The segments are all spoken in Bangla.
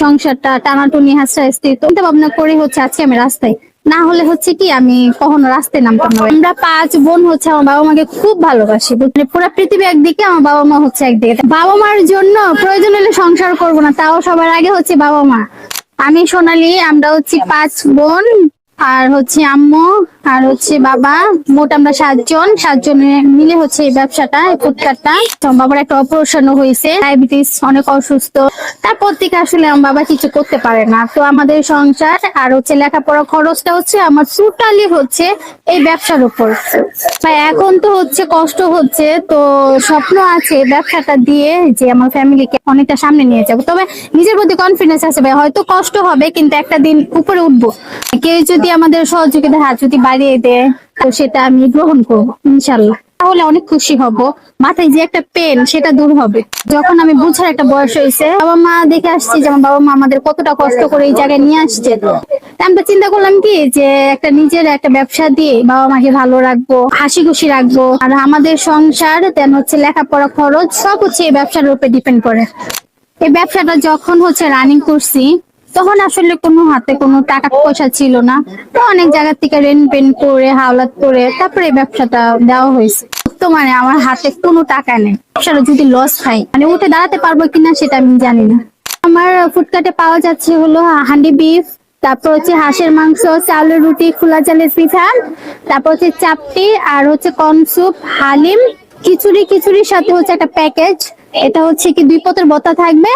সংসারটা টানাটুনি হাসরাস্তি চিন্তা ভাবনা করে হচ্ছে আজকে আমি রাস্তায়। না হলে হচ্ছে কি, আমি কখনো রাস্তায় নামতাম না। আমরা পাঁচ বোন হচ্ছে আমার বাবা মাকে খুব ভালোবাসি মানে পুরো পৃথিবী একদিকে আমার বাবা মা হচ্ছে একদিকে। বাবা মার জন্য প্রয়োজন হলে সংসার করব না, তাও সবার আগে হচ্ছে বাবা মা। আমি সোনালি, আমরা হচ্ছে পাঁচ বোন, আর হচ্ছে আম্মু আর হচ্ছে বাবা, মোট আমরা সাতজন। সাতজনে মিলে হচ্ছে এই ব্যবসাটা ফুটকারটা বাবার একটা অপারেশন হয়েছে, ডায়াবেটিস, অনেক অসুস্থ। তারপর থেকে আসলে আমার বাবা কিছু করতে পারে না। তো আমাদের সংসার আর হচ্ছে লেখাপড়া খরচটা হচ্ছে আমার টোটালি হচ্ছে এই ব্যবসার উপর। এখন তো হচ্ছে কষ্ট হচ্ছে, তো স্বপ্ন আছে ব্যবসাটা দিয়ে যে আমার ফ্যামিলিকে অনেকটা সামনে নিয়ে যাব। তবে নিজের প্রতি কনফিডেন্স আছে ভাই, হয়তো কষ্ট হবে, কিন্তু একটা দিন উপরে উঠবো। কেউ যদি আমাদের সহযোগিতার হাত যদি বাড়িয়ে দেয় তো সেটা আমি গ্রহণ করব, ইনশাল্লাহ। তাহলে অনেক খুশি হব। মাথায় যে একটা পেন সেটা দূর হবে। যখন আমি বুঝার একটা বয়স হয়েছে, বাবা মা দেখে আসছি যেমন বাবা মা আমাদের কতটা কষ্ট করে এই জায়গায় নিয়ে আসছে। তা আমি তো চিন্তা করলাম কি, যে একটা নিজের একটা ব্যবসা দিয়ে বাবা মাকে ভালো রাখব, হাসি খুশি রাখব, আর আমাদের সংসার দেন হচ্ছে লেখাপড়া খরচ, সব হচ্ছে এই ব্যবসার উপরে ডিপেন্ড করে। এই ব্যবসাটা যখন হচ্ছে রানিং করছি তখন আসলে কোনো হাতে কোনো টাকা পয়সা ছিল না। তো অনেক জায়গা থেকে রেন পেন করে, হাওলাত করে তারপরে এই ব্যবসাটা দেওয়া হয়েছে। বর্তমানে আমার হাতে কোনো টাকা নেই। ব্যবসাটা যদি লস খাই মানে উঠে দাঁড়াতে পারব কিনা সেটা আমি জানি না। আমার ফুটকাটে পাওয়া যাচ্ছে হলো হান্ডি বিফ, তারপর হচ্ছে হাঁসের মাংস, চালের রুটি, খোলা চালের পিঠা, তারপর হচ্ছে চাপটি আর হচ্ছে কনসুপ হালিম, খিচুড়ি, খিচুড়ির সাথে হচ্ছে একটা প্যাকেজ। এটা হচ্ছে কি দুই পথের বতা থাকবে।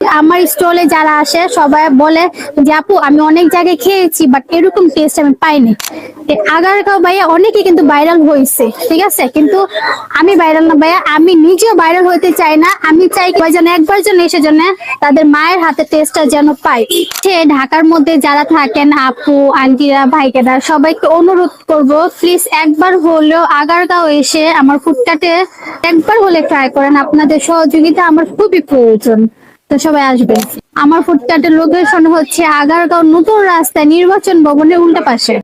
আমার স্টলে যারা আসে, সবাই বলে যে, আপু, আমি অনেক জায়গায় খেয়েছি বাট এরকম টেস্ট আমি পাইনি। আগারগাঁও ভাইয়া অনেকে কিন্তু ভাইরাল হয়েছে ঠিক আছে? কিন্তু আমি ভাইরাল না ভাইয়া, আমি নিজেও ভাইরাল হতে চাই না। আমি চাই যেন একবার যেন এসে যেন তাদের মায়ের হাতে টেস্টটা যেন পাই। সে ঢাকার মধ্যে যারা থাকেন, আপু, আন্টিরা, ভাইকেরা, সবাইকে অনুরোধ করব প্লিজ একবার হলেও আগার আগারগাঁও এসে আমার ফুডকাটে একবার হলে ট্রাই করেন। আপনাদের সহযোগিতা আমার খুবই প্রয়োজন। তো সবাই আসবেন আমার ফুডকার্টের লোকেশন হচ্ছে আগারগাঁও নতুন রাস্তায় নির্বাচন ভবনের উল্টা পাশে।